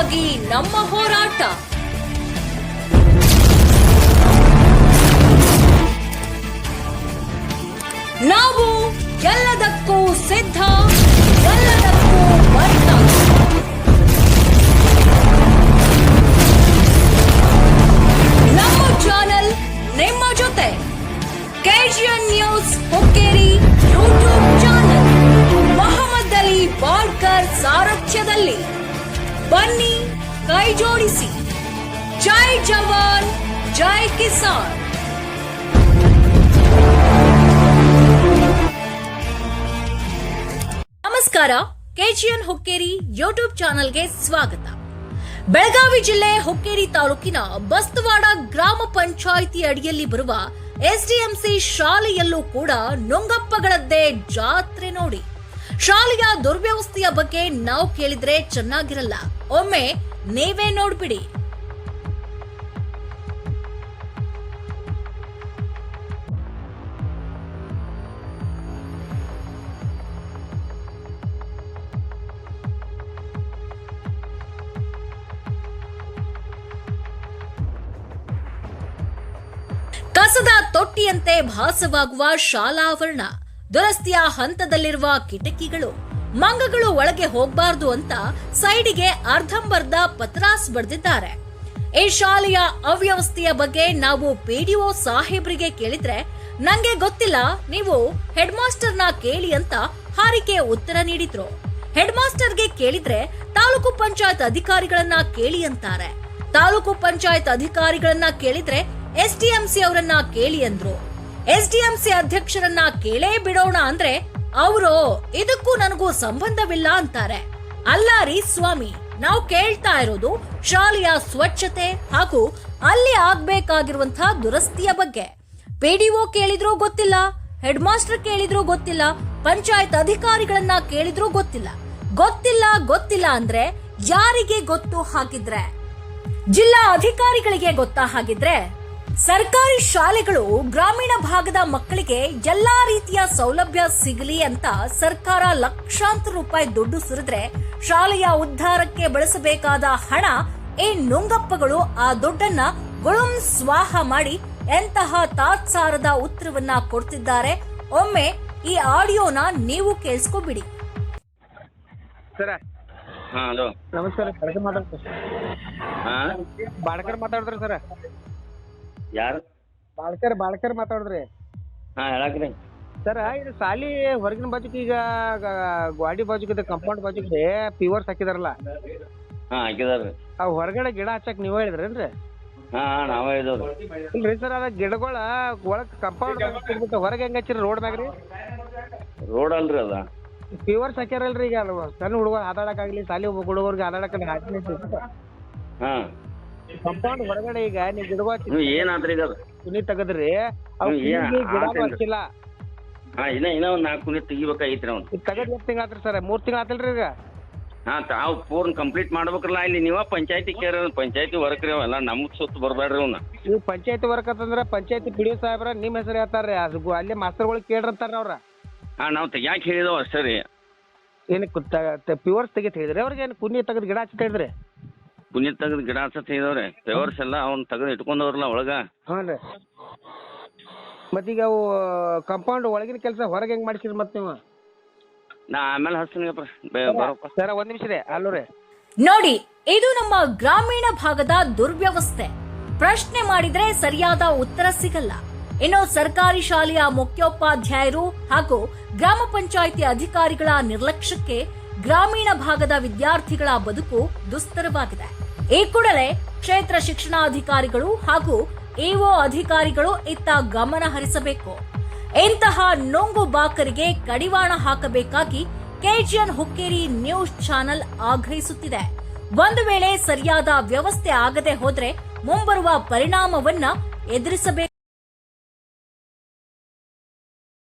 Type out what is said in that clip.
ನ್ಯಾಯಕ್ಕಾಗಿ ನಮ್ಮ ಹೋರಾಟ. ನಾವು ಎಲ್ಲದಕ್ಕೂ ಸಿದ್ಧ. ಬನ್ನಿ, ಕೈ ಜೋಡಿಸಿ. ಜೈ ಜವಾನ್, ಜೈ ಕಿಸಾನ್. ನಮಸ್ಕಾರ, ಕೆಜಿಎನ್ ಹುಕ್ಕೇರಿ ಯೂಟ್ಯೂಬ್ ಚಾನೆಲ್ಗೆ ಸ್ವಾಗತ. ಬೆಳಗಾವಿ ಜಿಲ್ಲೆ ಹುಕ್ಕೇರಿ ತಾಲೂಕಿನ ಬಸ್ತವಾಡ ಗ್ರಾಮ ಪಂಚಾಯಿತಿ ಅಡಿಯಲ್ಲಿ ಬರುವ ಎಸ್ಡಿಎಂಸಿ ಶಾಲೆಯಲ್ಲೂ ಕೂಡ ನುಂಗಪ್ಪಗಳದ್ದೇ ಜಾತ್ರೆ ನೋಡಿ. ಶಾಲೆಯ ದುರ್ವ್ಯವಸ್ಥೆಯ ಬಗ್ಗೆ ನಾವು ಕೇಳಿದ್ರೆ ಚೆನ್ನಾಗಿರಲ್ಲ. ಒಮ್ಮೆ ನೀವೇ ನೋಡ್ಬಿಡಿ. ಕಸದ ತೊಟ್ಟಿಯಂತೆ ಭಾಸವಾಗುವ ಶಾಲಾವರಣ. ದುರಸ್ತಿಯ ಹಂತದಲ್ಲಿರುವ ಕಿಟಕಿಗಳು. ಮಂಗಗಳು ಒಳಗೆ ಹೋಗಬಾರ್ದು ಅಂತ ಸೈಡಿಗೆ ಅರ್ಧಂಬರ್ಧ ಪತ್ರಾಸ್ ಬರೆದಿದ್ದಾರೆ. ಈ ಶಾಲೆಯ ಅವ್ಯವಸ್ಥೆಯ ಬಗ್ಗೆ ನಾವು ಪಿಡಿಒ ಸಾಹೇಬ್ರಿಗೆ ಕೇಳಿದ್ರೆ, ನಂಗೆ ಗೊತ್ತಿಲ್ಲ, ನೀವು ಹೆಡ್ ಮಾಸ್ಟರ್ನ ಕೇಳಿ ಅಂತ ಹಾರಿಕೆ ಉತ್ತರ ನೀಡಿದ್ರು. ಹೆಡ್ ಮಾಸ್ಟರ್ಗೆ ಕೇಳಿದ್ರೆ ತಾಲೂಕು ಪಂಚಾಯತ್ ಅಧಿಕಾರಿಗಳನ್ನ ಕೇಳಿ ಅಂತಾರೆ. ತಾಲೂಕು ಪಂಚಾಯತ್ ಅಧಿಕಾರಿಗಳನ್ನ ಕೇಳಿದ್ರೆ ಎಸ್ಡಿಎಂಸಿ ಅವರನ್ನ ಕೇಳಿ ಅಂದ್ರು. ಎಸ್ಡಿಎಂಸಿ ಅಧ್ಯಕ್ಷರನ್ನ ಕೇಳೇ ಬಿಡೋಣ ಅಂದ್ರೆ ಅವರು, ಇದಕ್ಕೂ ನನಗೂ ಸಂಬಂಧವಿಲ್ಲ ಅಂತಾರೆ. ಅಲ್ಲ ರೀ ಸ್ವಾಮಿ, ನಾವು ಕೇಳ್ತಾ ಇರೋದು ಶಾಲೆಯ ಸ್ವಚ್ಛತೆ ಹಾಗೂ ಅಲ್ಲಿ ಆಗ್ಬೇಕಾಗಿರುವಂತಹ ದುರಸ್ತಿಯ ಬಗ್ಗೆ. ಪಿಡಿಒ ಕೇಳಿದ್ರೂ ಗೊತ್ತಿಲ್ಲ ಹೆಡ್ ಮಾಸ್ಟರ್ ಕೇಳಿದ್ರೂ ಗೊತ್ತಿಲ್ಲ, ಪಂಚಾಯತ್ ಅಧಿಕಾರಿಗಳನ್ನ ಕೇಳಿದ್ರೂ ಗೊತ್ತಿಲ್ಲ. ಗೊತ್ತಿಲ್ಲ ಗೊತ್ತಿಲ್ಲ ಅಂದ್ರೆ ಯಾರಿಗೆ ಗೊತ್ತು ಹಾಗಿದ್ರೆ? ಜಿಲ್ಲಾ ಅಧಿಕಾರಿಗಳಿಗೆ ಗೊತ್ತಾ ಹಾಗಿದ್ರೆ? ಸರ್ಕಾರಿ ಶಾಲೆಗಳು ಗ್ರಾಮೀಣ ಭಾಗದ ಮಕ್ಕಳಿಗೆ ಎಲ್ಲಾ ರೀತಿಯ ಸೌಲಭ್ಯ ಸಿಗಲಿ ಅಂತ ಸರ್ಕಾರ ಲಕ್ಷಾಂತರ ರೂಪಾಯಿ ದುಡ್ಡು ಸುರಿದ್ರೆ ಶಾಲೆಯ ಉದ್ಧಾರಕ್ಕೆ ಬಳಸಬೇಕಾದ ಹಣ ಈ ನುಂಗಪ್ಪಗಳು ಆ ದುಡ್ಡನ್ನ ಗುಳುಂ ಸ್ವಾಹ ಮಾಡಿ ಎಂತಹ ತಾತ್ಸಾರದ ಉತ್ತರವನ್ನ ಕೊಡ್ತಿದ್ದಾರೆ. ಒಮ್ಮೆ ಈ ಆಡಿಯೋನ ನೀವು ಕೇಳಿಸ್ಕೊಬಿಡಿ. ಸರ. ಹಾಂ ಹಲೋ. ನಮಸ್ಕಾರ ಬಾಡಕರ್ ಮಾತಾಡ್ತಾರೆ ಸರ್ ಬಾಡ್ಕರ್ ಮಾತಾಡಿದ್ರಿ ಸರ. ಯಾರು? ಬಾಳ್ಕರ್ ಬಾಳ್ಕರ್ ಮಾತಾಡಿದ್ರಿ. ಹಾ ಹೇಳಕ್ರಿ. ಸರ ಇದು ಸಾಲಿ ಹೊರಗಿನ ಬಾಜುಕ್ ಈಗ ಗ- ಗ್ವಾಡಿ ಬಾಜುಕ್ ಕಂಪೌಂಡ್ ಬಾಜುಕ್ ಪಿವರ್ಸ್ ಹಾಕಿದಾರಲ್ಲ. ಹಾಂ ಹಾಕಿದಾರೆ ಆ ಹೊರಗಡೆ ಗಿಡ ಹಚ್ಚಕ್ ನೀವ್ ಹೇಳಿದ್ರೇನ್ರಿ ಹಾ ಹಾಂ ನಾವೇ ಇದ್ದವ್ರು ಇಲ್ರಿ ಸರ್ ಅದ ಗಿಡಗಳ ಒಳಗ್ ಕಂಪೌಂಡ್ ಬಿಟ್ಟು ಹೊರಗೆ ಹೆಂಗ್ ಹಚ್ಚಿರಿ ರೋಡ್ ಮ್ಯಾಗ್ರಿ? ರೀ ರೋಡ್ ಅಲ್ರಿ ಅದ. ಪಿವರ್ಸ್ ಹಾಕ್ಯಾರಲ್ರಿ ಈಗ ಸಣ್ಣ ಹುಡುಗ ಆದಾಡಕ್ ಆಗ್ಲಿ ಸಾಲಿ ಹುಡುಗರಿಗೆ ಆದಾಡಕ್ ಹಾಕಿ ಹಾಂ. ಕಂಪೌಂಡ್ ಹೊರಗಡೆ ಈಗ ನೀವು ಗಿಡಗಳು ಏನಾದ್ರಿ ಈಗ ಕುನಿ ತೆಗದ್ರಿ ಅವ್ ಹ್ಮ್, ಏನ್ ಕುನಿಗೆ ಗಿಡ ಆತೇನ್ರಿ? ಹಚ್ಚಿಲ್ಲ ಹಾಂ ಇನ್ನೂ ಇನ್ನೂ ಒಂದು ನಾಲ್ಕು ಕುನಿ ತೆಗಿಬೇಕಾಗಿತ್ತು ಅವ್ನು. ಈಗ ತೆಗದ್ ಎಷ್ಟು ತಿಂಗಳ ಆತ್ರಿ ಸರ್? ಮೂರ್ ತಿಂಗಳ ಆತಲ್ರಿ ಈಗ? ಹಾ ತಾವು ಪೂರ್ಣ ಕಂಪ್ಲೀಟ್ ಮಾಡ್ಬೇಕಲ್ಲ ಇಲ್ಲಿ ನೀವ ಪಂಚಾಯತಿ ಕೇರ ಪಂಚಾಯತಿ ವರ್ಕ್ರಿ ಅವೆಲ್ಲ ನಮ್ಗ್ ಸುತ್ತ ಬರಬೇಡ್ರಿ ಅವ್ನ. ನೀವು ಪಂಚಾಯತಿ ವರ್ಕ್ ಅಂತಂದ್ರ ಪಂಚಾಯತಿ ಪಿ ಡಿ ಸಾಹೇಬ್ರ ನಿಮ್ಮ ಹೆಸರು ಹೇಳ್ತಾರ್ರಿ ಅದು ಗು- ಅಲ್ಲೇ ಮಾಸ್ತರ್ಗಳಿಗೆ ಕೇಳ್ರಂತಾರ ಅವ್ರ. ಹಾ ನಾವ್ ತೆಗ್ಯಾಕ್ ಹೇಳಿದವ್ ಅಷ್ಟೇ ರೀ. ಏನಕ್ಕೆ ಪ್ಯೂರ್ಸ್ ತೆಗಿತ ಹೇಳಿದ್ರಿ? ಅವ್ರಿಗೆ ಏನು ಕುನಿ ತೆಗೆದು ಗಿಡ ಹಚ್ಚಿ ಹೇಳಿದ್ರಿ ಕುನಿ ತೆಗೆದು ಗಿಡ ಹಚ್ಚ ಇದಾವ್ರಿ ಪೇವರ್ಸ್ ಎಲ್ಲ ಅವ್ನ ತೆಗೆದು ಇಟ್ಕೊಂಡವ್ರಲ್ಲ ಒಳಗ. ಹಾಂ ರೀ. ಮತ್ತೀಗ ಅವು ಕಂಪೌಂಡ್ ಒಳಗಿನ ಕೆಲಸ ಹೊರಗೆ ಹೆಂಗ್ ಮಾಡ್ಸಿರಿ ಮತ್ತೆ ನೀವು? ನಾ ಆಮೇಲೆ ಹಚ್ತೀನಿ ಬರೋಪ್ಪ ಸರ ಒಂದ್ ನಿಮಿಷ ರೀ ಅಲ್ಲೂ ರೀ. ನೋಡಿ ಇದು ನಮ್ಮ ಗ್ರಾಮೀಣ ಭಾಗದ ದುರ್ವ್ಯವಸ್ಥೆ. ಪ್ರಶ್ನೆ ಮಾಡಿದ್ರೆ ಸರಿಯಾದ ಉತ್ತರ ಸಿಗಲ್ಲ. ಇನ್ನು ಸರ್ಕಾರಿ ಶಾಲೆಯ ಮುಖ್ಯೋಪಾಧ್ಯಾಯರು ಹಾಗೂ ಗ್ರಾಮ ಪಂಚಾಯಿತಿ ಅಧಿಕಾರಿಗಳ ನಿರ್ಲಕ್ಷ್ಯಕ್ಕೆ ಗ್ರಾಮೀಣ ಭಾಗದ ವಿದ್ಯಾರ್ಥಿಗಳ ಬದುಕು ದುಸ್ತರವಾಗಿದೆ. ಈ ಕೂಡಲೇ ಕ್ಷೇತ್ರ ಶಿಕ್ಷಣಾಧಿಕಾರಿಗಳು ಹಾಗೂ ಇಒ ಅಧಿಕಾರಿಗಳು ಇತ್ತ ಗಮನ ಹರಿಸಬೇಕು. ಇಂತಹ ನೊಂಗು ಬಾಕರಿಗೆ ಕಡಿವಾಣ ಹಾಕಬೇಕಾಗಿ ಕೆಜಿಎನ್ ಹುಕ್ಕೇರಿ ನ್ಯೂಸ್ ಚಾನೆಲ್ ಆಗ್ರಹಿಸುತ್ತಿದೆ. ಒಂದು ವೇಳೆ ಸರಿಯಾದ ವ್ಯವಸ್ಥೆ ಆಗದೆ ಹೋದ್ರೆ ಮುಂಬರುವ ಪರಿಣಾಮವನ್ನ ಎದುರಿಸಬೇಕು.